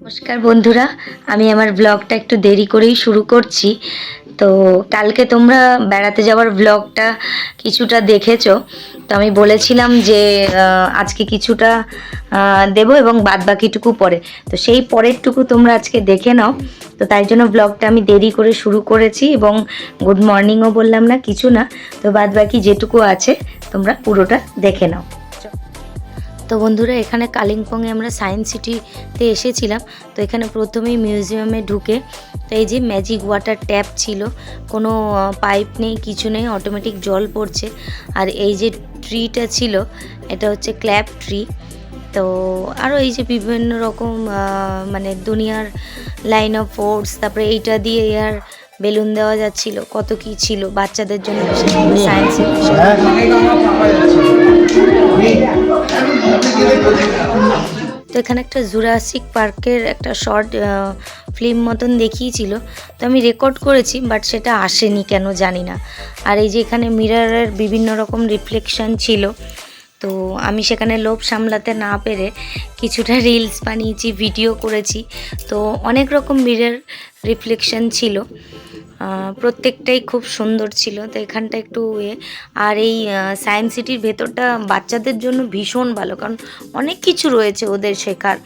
নমস্কার বন্ধুরা, আমি আমার ব্লগটা একটু দেরি করেই শুরু করছি। তো কালকে তোমরা বেড়াতে যাওয়ার ব্লগটা কিছুটা দেখেছ। তো আমি বলেছিলাম যে আজকে কিছুটা দেবো এবং বাদ বাকিটুকু পরে। তো সেই পরেরটুকু তোমরা আজকে দেখে নাও। তো তাই জন্য ব্লগটা আমি দেরি করে শুরু করেছি এবং গুড মর্নিংও বললাম না, কিছু না। তো বাদ বাকি যেটুকু আছে, তোমরা পুরোটা দেখে নাও। তো বন্ধুরা, এখানে কালিম্পংয়ে আমরা সায়েন্স সিটিতে এসেছিলাম। তো এখানে প্রথমেই মিউজিয়ামে ঢুকে তো এই যে ম্যাজিক ওয়াটার ট্যাপ ছিল, কোনো পাইপ নেই, কিছু নেই, অটোমেটিক জল পড়ছে। আর এই যে ট্রিটা ছিল, এটা হচ্ছে ক্ল্যাপ ট্রি। তো আরও এই যে বিভিন্ন রকম মানে দুনিয়ার লাইন অফ ফোর্স তারপরে এইটা দিয়ে আর বেলুন দেওয়া যাচ্ছিল, কত কি ছিল, বাচ্চাদের জন্য সায়েন্স এখানে একটা জুরাসিক পার্কের একটা শর্ট ফিল্ম মতন দেখিয়েছিল। তো আমি রেকর্ড করেছি বাট সেটা আসেনি, কেন জানি না। আর এই যে এখানে মিরারের বিভিন্ন রকম রিফ্লেকশন ছিল, তো আমি সেখানে লোভ সামলাতে না পেরে কিছুটা রিলস বানিয়েছি ভিডিও করেছি। তো অনেক রকম মিরার রিফ্লেকশন ছিল। প্রত্যেকটাই খুব সুন্দর ছিল, তো এখানটা একটু এ। আর এই সায়েন্স সিটির ভেতরটা বাচ্চাদের জন্য ভীষণ ভালো, কারণ অনেক কিছু রয়েছে ওদের শেখার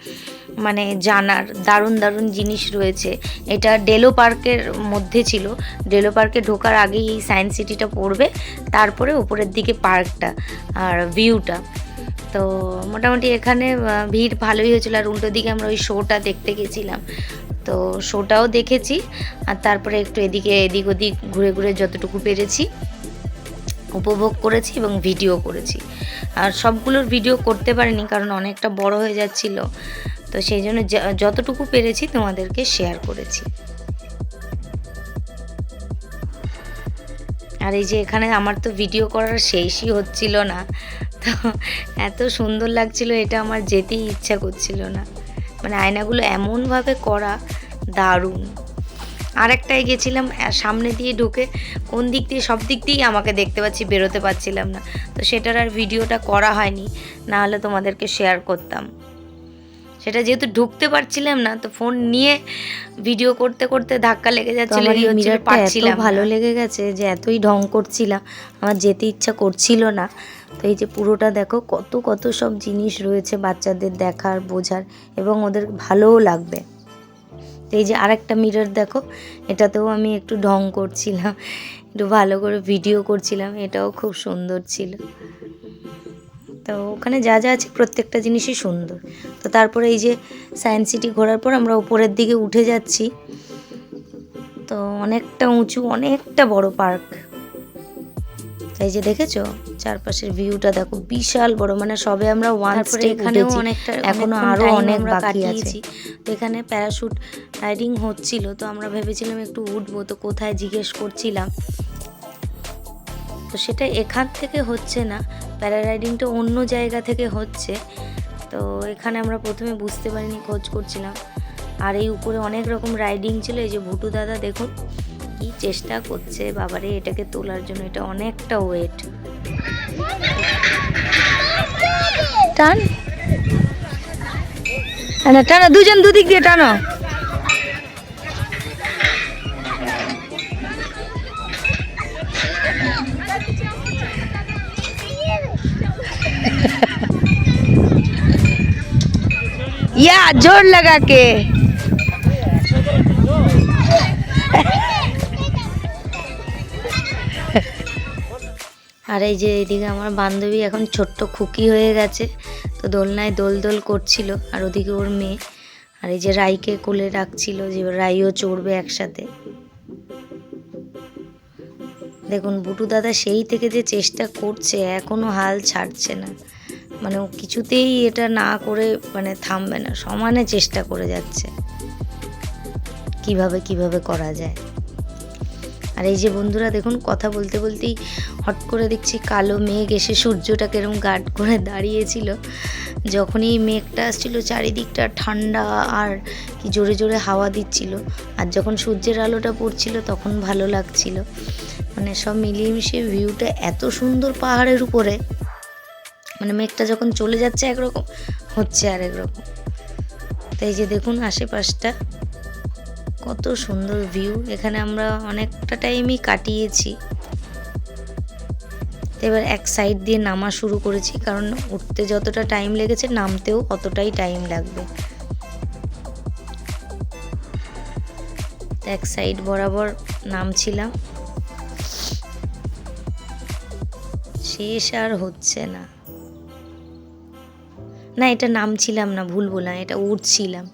মানে জানার, দারুণ দারুণ জিনিস রয়েছে। এটা ডেলো পার্কের মধ্যে ছিল ডেলো পার্কে ঢোকার আগেই এই সায়েন্স সিটিটা পড়বে, তারপরে উপরের দিকে পার্কটা আর ভিউটা। তো মোটামুটি এখানে ভিড় ভালোই হয়েছিল, আর উল্টো দিকে আমরা ওই শোটা দেখতে গেছিলাম। তো শোটাও দেখেছি। আর তারপরে একটু এদিকে এদিক ওদিক ঘুরে ঘুরে যতটুকু পেরেছি, উপভোগ করেছি এবং ভিডিও করেছি। আর সবগুলোর ভিডিও করতে পারিনি কারণ অনেকটা বড় হয়ে যাচ্ছিল। তো সেই জন্য যতটুকু পেরেছি তোমাদেরকে শেয়ার করেছি। আর এই যে এখানে আমার তো ভিডিও করার শেষই হচ্ছিল না। তো এত সুন্দর লাগছিল, এটা আমার যেতেই ইচ্ছা করছিল না। মানে আয়নাগুলো এমনভাবে করা দারুণ। আর একটাই গেছিলাম সামনে দিয়ে ঢুকে কোন দিক দিয়ে সব দিক দিয়েই আমাকে দেখতে পাচ্ছি বেরোতে পারছিলাম না। তো সেটার আর ভিডিওটা করা হয়নি না হলে তোমাদেরকে শেয়ার করতাম। সেটা যেহেতু ঢুকতে পারছিলাম না তো ফোন নিয়ে ভিডিও করতে করতে ধাক্কা লেগে যাচ্ছিল এই এই মিররটা এত ভালো লেগে গেছে যে এতই ঢং করছিলাম আমার যেতে ইচ্ছা করছিল না। তো এই যে পুরোটা দেখো কত কত সব জিনিস রয়েছে বাচ্চাদের দেখার বোঝার এবং ওদের ভালোও লাগবে। এই যে আরেকটা মিরর দেখো, এটাতেও আমি একটু ঢং করছিলাম, একটু ভালো করে ভিডিও করছিলাম, এটাও খুব সুন্দর ছিল। তো ওখানে যা যা আছে প্রত্যেকটা জিনিসই সুন্দর। তো তারপরে এই যে সায়েন্স সিটি ঘোরার পর আমরা উপরের দিকে উঠে যাচ্ছি। তো অনেকটা উঁচু, অনেকটা বড় পার্ক এই যে দেখেছ? চারপাশের ভিউটা দেখো বিশাল বড় মানে সবে আমরা ওয়ান স্টেপ উঠেছি। অনেকটা এখনও আরও অনেক বাকি আছে। তো এখানে প্যারাশুট রাইডিং হচ্ছিল তো আমরা ভেবেছিলাম একটু উঠবো তো কোথায় জিজ্ঞেস করছিলাম। তো সেটা এখান থেকে হচ্ছে না প্যারা রাইডিংটা অন্য জায়গা থেকে হচ্ছে। তো এখানে আমরা প্রথমে বুঝতে পারিনি খোঁজ করছিলাম। আর এই উপরে অনেক রকম রাইডিং ছিল এই যে ভুটু দাদা দেখুন কি চেষ্টা করছে বাবারে এটাকে তোলার জন্য এটা অনেকটা ওয়েট টান টানো টানো দুজন দুদিক দিয়ে টানো या जोर लगा के আর এই যে এইদিকে আমার বান্ধবী এখন ছোট্ট খুকি হয়ে গেছে, তো দোলনায় দোল দোল করছিল, আর ওদিকে ওর মেয়ে। আর এই যে রাইকে কোলে রাখছিল, যে রাইও চড়বে একসাথে। দেখুন, বুটু দাদা সেই থেকে যে চেষ্টা করছে, এখনও হাল ছাড়ছে না। মানে ও কিছুতেই এটা না করে মানে থামবে না, সমানে চেষ্টা করে যাচ্ছে। কীভাবে কীভাবে করা যায়? আর এই যে বন্ধুরা, দেখুন, কথা বলতে বলতেই হট করে দেখছি কালো মেঘ এসে সূর্যটা এরকম গার্ড করে দাঁড়িয়েছিল। যখনই মেঘটা আসছিল, চারিদিকটা ঠান্ডা আর কি জোরে জোরে হাওয়া দিচ্ছিল। আর যখন সূর্যের আলোটা পড়ছিল, তখন ভালো লাগছিল। মানে সব মিলিয়ে মিশিয়ে ভিউটা এত সুন্দর পাহাড়ের উপরে। মানে মেঘটা যখন চলে যাচ্ছে একরকম, হচ্ছে আর একরকম তাই যে দেখুন, আশেপাশটা কত সুন্দর ভিউ এখানে আমরা অনেকটা টাইমই কাটিয়েছি। এবার এক সাইড দিয়ে নামা শুরু করেছি, কারণ উঠতে যতটা টাইম লেগেছে, নামতেও অতটাই টাইম লাগবে। এক সাইড বরাবর নামছিলাম। শেষ আর হচ্ছে না। না, এটা নামছিলাম না, ভুল বললাম, এটা উঠছিলাম।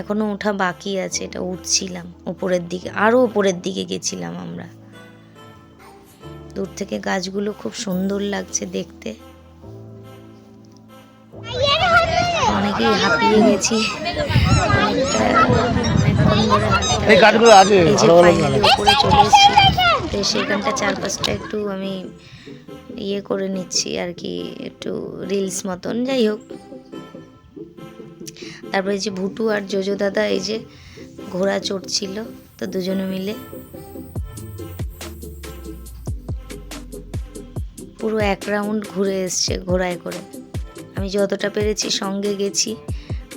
এখনও ওঠা বাকি আছে এটা উঠছিলাম। উপরের দিকে আরও উপরের দিকে গেছিলাম আমরা। দূর থেকে গাছগুলো খুব সুন্দর লাগছে দেখতে। অনেকেই হাঁপিয়ে গেছি। এই গাছগুলো আছে উপরে চলে এসেছি। তো সেখানটা চারপাশটা একটু আমি ইয়ে করে নিচ্ছি আর কি একটু রিলস মতন যাই হোক। তারপরে যে ভুটু আর জোজো দাদা, এই যে ঘোড়া চড়ছিল, তো দুজনে মিলে। পুরো এক রাউন্ড ঘুরে এসছে ঘোড়ায় করে। আমি যতটা পেরেছি সঙ্গে গেছি,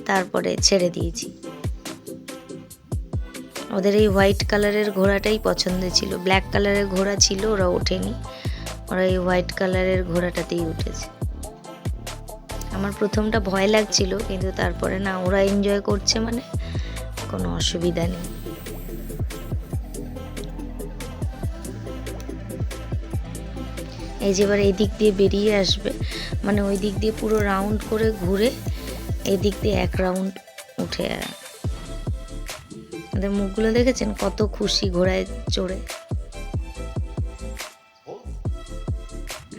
তারপরে ছেড়ে দিয়েছি। ওদের এই হোয়াইট কালারের ঘোড়াটাই পছন্দ ছিল। ব্ল্যাক কালারের ঘোড়া ছিল, ওরা ওঠেনি। ওরা এই হোয়াইট কালারের ঘোড়াটাতেই উঠেছে। আমার প্রথমটা ভয় লাগছিল, কিন্তু তারপরে না ওরা এনজয় করছে মানে কোনো অসুবিধা নেই। এই যে এবার এই দিক দিয়ে বেরিয়ে আসবে মানে ওই দিক দিয়ে পুরো রাউন্ড করে ঘুরে এই দিক দিয়ে এক রাউন্ড উঠে ওদের মুখগুলো দেখেছেন? কত খুশি ঘোড়ায় চড়ে।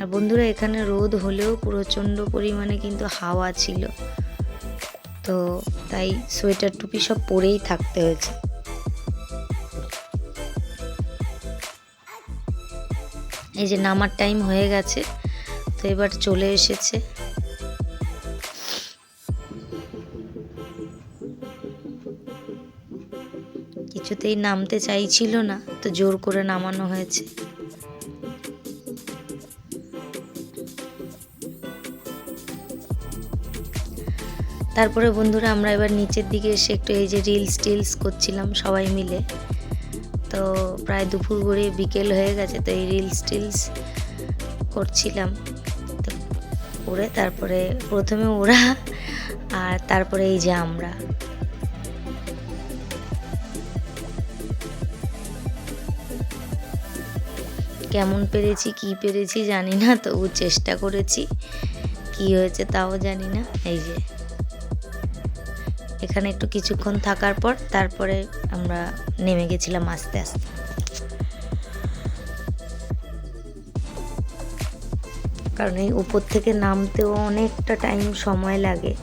আর বন্ধুরা, এখানে রোদ হলেও প্রচণ্ড পরিমাণে কিন্তু হাওয়া ছিল। তো তাই সোয়েটার টুপি সব পরেই থাকতে হয়েছে। এই যে নামার টাইম হয়ে গেছে, তো এবার চলে এসেছে। কিছুতেই নামতে চাইছিল না, তো জোর করে নামানো হয়েছে। তারপরে বন্ধুরা আমরা এবার নিচের দিকে এসে একটু এই যে রিলস টিলস করছিলাম সবাই মিলে। তো প্রায় দুপুর গড়িয়ে বিকেল হয়ে গেছে, তো এই রিলস টিলস করছিলাম। তো করে তারপরে প্রথমে ওরা আর তারপরে এই যে আমরা। কেমন পেরেছি, কি পেরেছি জানি না, তবু চেষ্টা করেছি। কি হয়েছে তাও জানি না, এই যে। এখানে একটু কিছুক্ষণ থাকার পর তারপরে আমরা নেমে গেছিলাম আস্তে আস্তে। কারণ এই উপর থেকে নামতেও অনেকটা টাইম সময় লাগে।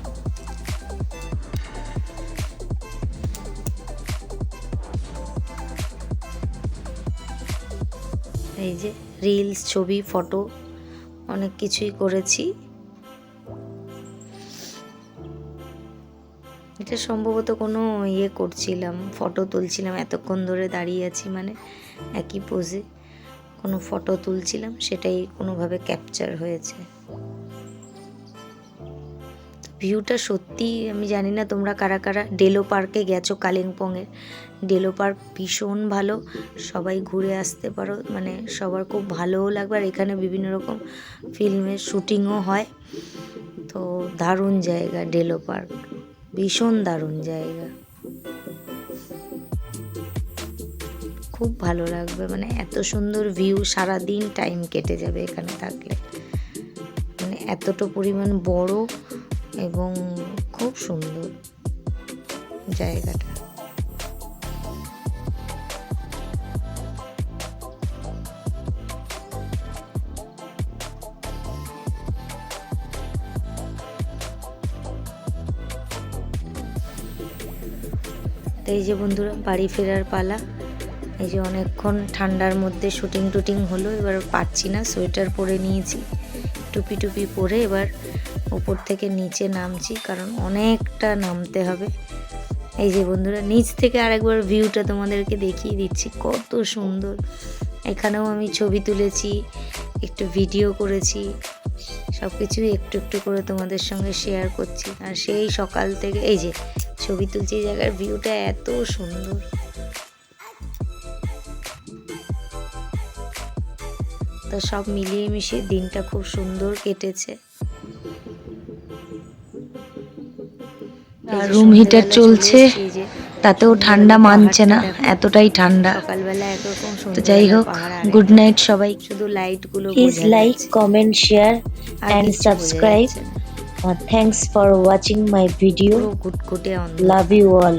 এই যে রিলস ছবি ফটো অনেক কিছুই করেছি। এটা সম্ভবত কোনো ইয়ে করছিলাম ফটো তুলছিলাম, এতক্ষণ ধরে দাঁড়িয়ে আছি মানে একই পোজে কোনো ফটো তুলছিলাম, সেটাই কোনোভাবে ক্যাপচার হয়েছে। ভিউটা সত্যি আমি জানি না তোমরা কারা কারা ডেলো পার্কে গেছো কালিম্পংয়ের ডেলো পার্ক ভীষণ ভালো, সবাই ঘুরে আসতে পারো মানে সবার খুব ভালোও লাগবে, আর এখানে বিভিন্ন রকম ফিল্মের শুটিংও হয়। তো দারুণ জায়গা ডেলো পার্ক ভীষণ দারুণ জায়গা। খুব ভালো লাগবে মানে এত সুন্দর ভিউ সারা দিন টাইম কেটে যাবে এখানে থাকলে। মানে এতটা পরিমাণ বড় এবং খুব সুন্দর জায়গাটা। এই যে বন্ধুরা, বাড়ি ফেরার পালা। এই যে অনেকক্ষণ ঠান্ডার মধ্যে শুটিং টুটিং হলো, এবার পাচ্ছি না, সোয়েটার পরে নিয়েছি। টুপি টুপি পরে এবার উপর থেকে নিচে নামছি, কারণ অনেকটা নামতে হবে। এই যে বন্ধুরা, নিচ থেকে আরেকবার ভিউটা তোমাদেরকে দেখিয়ে দিচ্ছি, কত সুন্দর। এখানেও আমি ছবি তুলেছি, একটু ভিডিও করেছি সব কিছুই একটু একটু করে তোমাদের সঙ্গে শেয়ার করছি। আর সেই সকাল থেকে, এই যে ছবি তুলছি এই জায়গার ভিউটা এত সুন্দর। তো সব মিলিয়ে মিশিয়ে দিনটা খুব সুন্দর কেটেছে। আর room heater চলছে, তাতেও ঠান্ডা মানছে না এতটাই ঠান্ডা। সকালবেলা একরকম তো যাই হোক গুড নাইট সবাই। শুধু লাইটগুলো প্লিজ লাইক কমেন্ট শেয়ার আর and subscribe. যাচ্ছে না। Thanks for watching my video পুরো গুটগুটে অন্ধকার লাভ ইউ অল